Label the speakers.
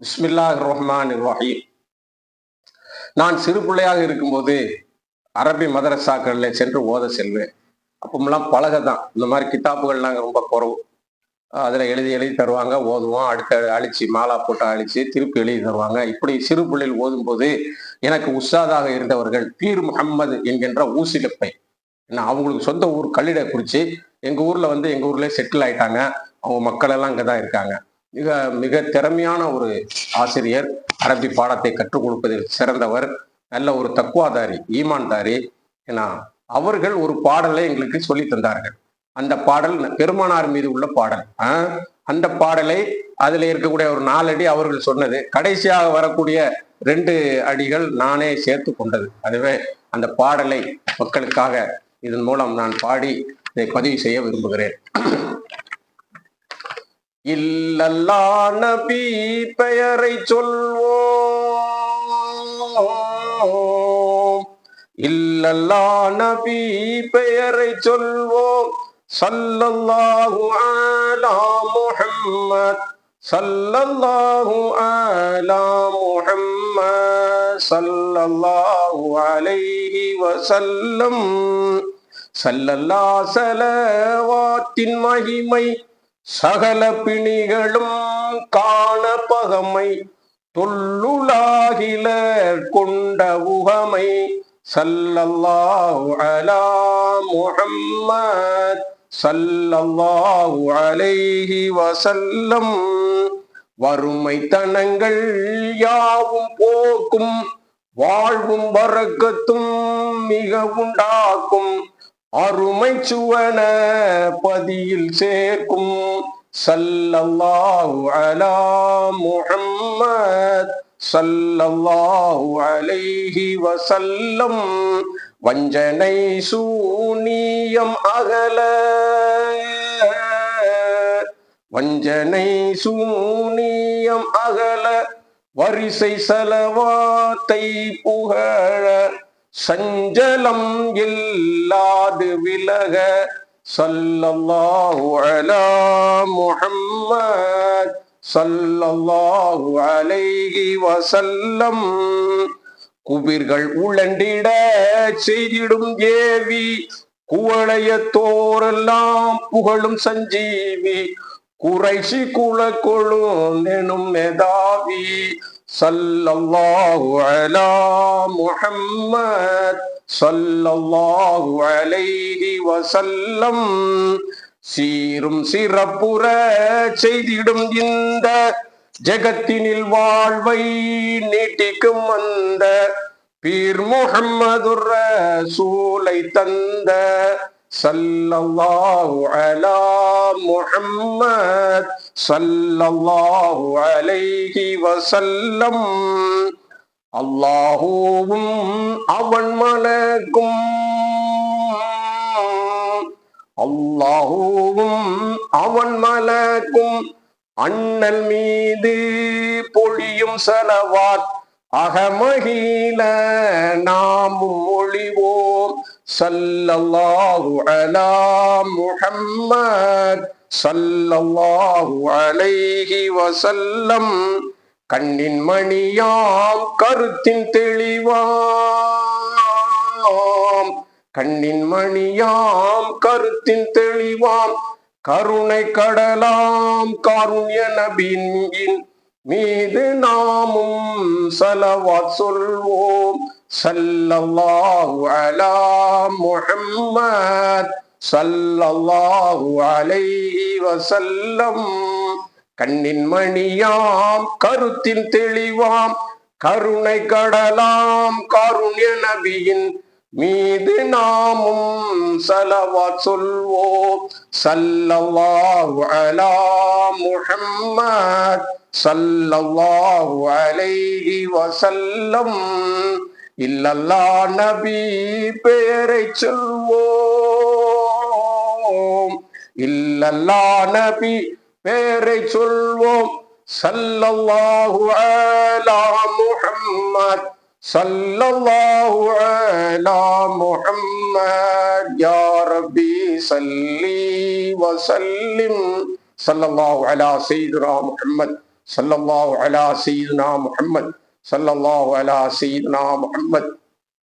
Speaker 1: பிஸ்மில்லா ரஹ்மான் ரஹீம் நான் சிறு பிள்ளையாக இருக்கும்போது அரபி மதரசாக்களில் சென்று ஓத செல்வேன். அப்பமெல்லாம் பழக தான் இந்த மாதிரி கித்தாப்புகள்லாம் ரொம்ப குறவு. அதில் எழுதி எழுதி தருவாங்க ஓதுவோம். அடுத்த அழிச்சு மாலா போட்டு அழிச்சு திருப்பி எழுதி தருவாங்க. இப்படி சிறு பிள்ளைகள் ஓதும்போது எனக்கு உஸ்தாதாக இருந்தவர்கள் பீர் முகம்மது என்கின்ற ஊசிலப்பை நான் அவங்களுக்கு சொந்த ஊர் கல்லிடை குறித்து எங்கள் ஊரில் வந்து எங்கள் ஊர்லேயே செட்டில் ஆயிட்டாங்க. அவங்க மக்கள் எல்லாம் இங்கே தான் இருக்காங்க. மிக மிக திறமையான ஒரு ஆசிரியர் அரபி பாடத்தை கற்றுக் கொடுப்பதில் சிறந்தவர் நல்ல ஒரு தக்குவாதாரி ஈமான்தாரி ஏன்னா அவர்கள் ஒரு பாடலை எங்களுக்கு சொல்லி தந்தார்கள். அந்த பாடல் பெருமானார் மீது உள்ள பாடல். அந்த பாடலை அதில் இருக்கக்கூடிய ஒரு நாலடி அவர்கள் சொன்னது. கடைசியாக வரக்கூடிய ரெண்டு அடிகள் நானே சேர்த்து கொண்டது. அதுவே அந்த பாடலை மக்களுக்காக இதன் மூலம் நான் பாடி இதை பதிவு செய்ய விரும்புகிறேன். இல்லல்லா நபி பெயரை சொல்வோம். இல்லல்லா நபி பெயரை சொல்வோம். சல்லல்லாஹு அலா முஹம்மத். சல்லல்லாஹு அலா முஹம்மத். சல்லல்லாஹு அலைஹி வஸல்லம். சல்லல்லா சலவாத்தின் மகிமை சகல பிணிகளும் காண பகமை தொல்லுலாகில கொண்ட உகமை சல்லல்லாஹு அலா முஹம்மத் சல்லல்லாஹு அலைஹி வசல்லம் வறுமை தனங்கள் யாவும் போக்கும் வாழ்வும் வரக்கத்தும் மிக உண்டாக்கும். அருமை சுவன பதியில் சேர்க்கும் சல்லல்லாஹு அலா முஹம்மத் சல்லல்லாஹு அலைஹி வசல்லம் வஞ்சனை சூனியம் அகல. வஞ்சனை சூனியம் அகல. வரிசை செலவாத்தை புகழ. சஞ்சலம் இல்லாது விலக சல்லல்லாஹு அலா முஹம்மத் சல்லல்லாஹு அலைஹி வசல்லம் குபிர்கள் உழண்டிட செய்திடும் ஏவி குவளையத்தோரெல்லாம் புகழும் சஞ்சீவி குறைசி குலக்கொழும் எனும் மெதாவி صلى الله على محمد صلى الله عليه وسلم சீரும் சிறப்புற செய்திடும் இந்த ஜெகத்தினில் வாழ்வை நீட்டிக்கும் அந்த பீர் முகம்மது சூலை தந்த. சல்லல்லாஹு அலா محمد صلى الله عليه وسلم அல்லாஹூவும் அவன் மலக்கும். அல்லாஹூவும் அவன் மலக்கும். அண்ணல் மீது பொழியும் செலவாத் அகமகில நாமும் ஒளிவோம். صلى الله على محمد صلى الله عليه وسلم கண்ணின் மணியாம் கருத்தின் தெளிவாம். கண்ணின் மணியாம் கருத்தின் தெளிவாம். கருணை கடலாம் காருண்ய நபியின் மீது நாமும் சலவாத் சொல்வோம். صلى الله على محمد صلى الله عليه وسلم கண்ணின் மணியாம் கருத்தின் தெளிவாம் கருணை கடலாம் கருண்ய நபியின் மீது நாமும் சலவா சொல்வோம். சல்லல்லாஹு அலா முஹம்மத் சல்லல்லாஹு அலைஹி வசல்லம் இல்லல்லா நபி பெயரை சொல்வோம். இல்லல்லா நபி பெயரை சொல்வோம். சல்லல்லாஹு அலா முஹம்மத். சல்லல்லாஹு அலா முஹம்மத். யா ரப்பி சல்லி வசல்லிம். சல்லல்லாஹு அலா சையதுனா முஹம்மத். சல்லல்லாஹு அலா சீதுனா முஹம்மத் சல்லல்லாஹு அலா சீதுனா முஹம்மத்